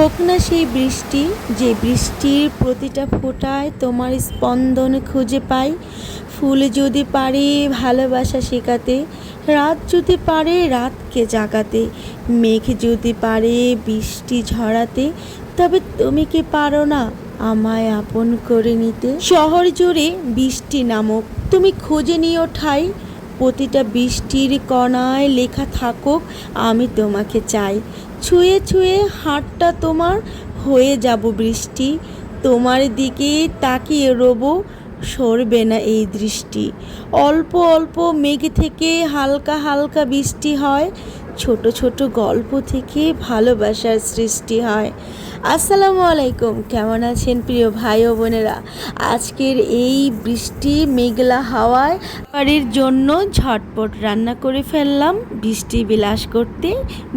হোক না সেই বৃষ্টি যে বৃষ্টির প্রতিটা ফোঁটায় তোমার স্পন্দন খুঁজে পাই? ফুল যদি পারে ভালোবাসা শেখাতে, রাত যদি পারে রাতকে জাগাতে, মেঘ যদি পারে বৃষ্টি ঝরাতে, তবে তুমি কি পারো না আমায় আপন করে নিতে? শহর জুড়ে বৃষ্টি নামক তুমি খুঁজে নিও ঠাই প্রতিটা বৃষ্টির কণায় লেখা থাকুক, আমি তোমাকে চাই। ছুঁয়ে ছুঁয়ে হাটটা তোমার হয়ে যাব বৃষ্টি, তোমার দিকে তাকিয়ে রবো, সরবে না এই দৃষ্টি। অল্প অল্প মেঘ থেকে হালকা হালকা বৃষ্টি হয় ছোট ছোট গল্প থেকে ভালোবাসার সৃষ্টি হয়। আসসালামু আলাইকুম। কেমন আছেন প্রিয় ভাই ও বোনেরা? আজকের এই বৃষ্টি মেঘলা হাওয়ায় বাড়ির জন্য ঝটপট রান্না করে ফেললাম। বৃষ্টি বিলাস করতে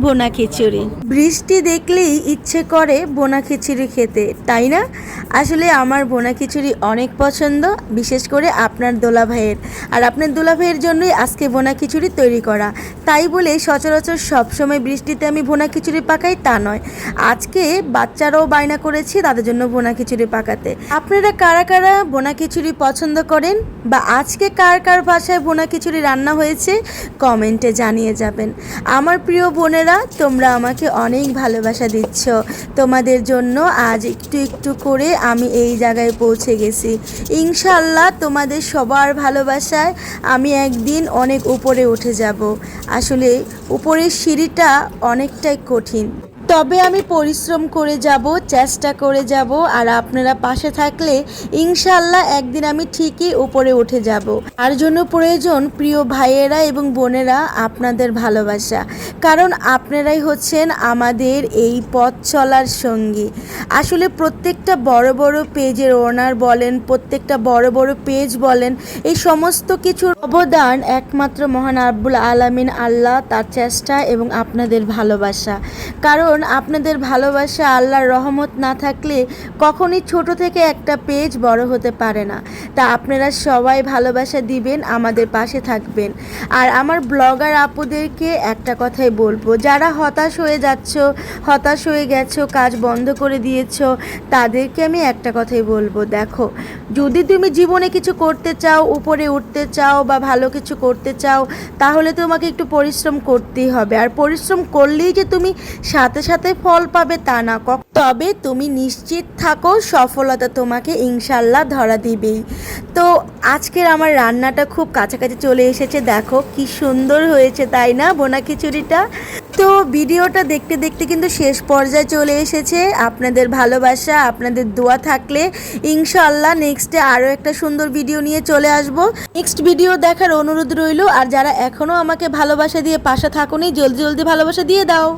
বোনা খিচুড়ি। বৃষ্টি দেখলেই ইচ্ছে করে বোনা খিচুড়ি খেতে, তাই না? আসলে আমার বোনা খিচুড়ি অনেক পছন্দ, বিশেষ করে আপনার দোলা ভাইয়ের। আর আপনার দোলা ভাইয়ের জন্যই আজকে বোনা খিচুড়ি তৈরি করা। তাই বলে সচরাচর সবসময় বৃষ্টিতে আমি বোনা খিচুড়ি পাকাই, তা নয়। আজকে বাচ্চারাও বায়না করেছি তাদের জন্য বোনা খিচুড়ি পাকাতে। আপনারা কারা কারা বোনা খিচুড়ি পছন্দ করেন বা আজকে কার কার ভাষায় বোনা খিচুড়ি রান্না হয়েছে, কমেন্টে জানিয়ে যাবেন। আমার প্রিয় বোনেরা, তোমরা আমাকে অনেক ভালোবাসা দিচ্ছ। তোমাদের জন্য আজ একটু একটু করে আমি এই জায়গায় পৌঁছে গেছি। ইনশাল্লাহ তোমাদের সবার ভালোবাসায় আমি একদিন অনেক উপরে উঠে যাব। আসলে উপরের সিঁড়িটা অনেকটাই কঠিন। তবে আমি পরিশ্রম করে যাব, চেষ্টা করে যাব, আর আপনারা পাশে থাকলে ইনশাল্লাহ একদিন আমি ঠিকই উপরে উঠে যাব। আর জন্য প্রয়োজন প্রিয় ভাইয়েরা এবং বোনেরা আপনাদের ভালোবাসা। কারণ আপনারাই হচ্ছেন আমাদের এই পথ চলার সঙ্গী। আসলে প্রত্যেকটা বড় বড় পেজের ওনার বলেন, প্রত্যেকটা বড় বড় পেজ বলেন, এই সমস্ত কিছুর অবদান একমাত্র মহান আব্বুল আলামিন আল্লাহ তার চেষ্টা এবং আপনাদের ভালোবাসা। কারণ আপনাদের ভালোবাসা, আল্লাহর রহমত না থাকলে কখনই ছোট থেকে একটা পেজ বড় হতে পারে না। তা আপনারা সবাই ভালোবাসা দিবেন, আমাদের পাশে থাকবেন। আর আমার ব্লগার আপুদেরকে একটা কথাই বলব, যারা হতাশ হয়ে যাচ্ছ, হতাশ হয়ে গেছো, কাজ বন্ধ করে দিয়েছ, তাদেরকে আমি একটা কথাই বলব, দেখো, যদি তুমি জীবনে কিছু করতে চাও, উপরে উঠতে চাও বা ভালো কিছু করতে চাও, তাহলে তোমাকে একটু পরিশ্রম করতেই হবে। আর পরিশ্রম করলেই যে তুমি সাথে সাথে ফল পাবে তা না তবে তুমি নিশ্চিত থাকো, সফলতা তোমাকে ইনশাল্লাহ ধরা দিবেই। তো আজকের আমার রান্নাটা খুব কাছাকাছি চলে এসেছে, দেখো কি সুন্দর হয়েছে, তাই না বোনা খিচুড়িটা? তো ভিডিওটা দেখতে দেখতে কিন্তু শেষ পর্যায়ে চলে এসেছে। আপনাদের ভালোবাসা, আপনাদের দোয়া থাকলে ইনশাল্লাহ নেক্সটে আরও একটা সুন্দর ভিডিও নিয়ে চলে আসব। নেক্সট ভিডিও দেখার অনুরোধ রইল, আর যারা এখনও আমাকে ভালোবাসা দিয়ে পাশে থাকুনি, জলদি জলদি ভালোবাসা দিয়ে দাও।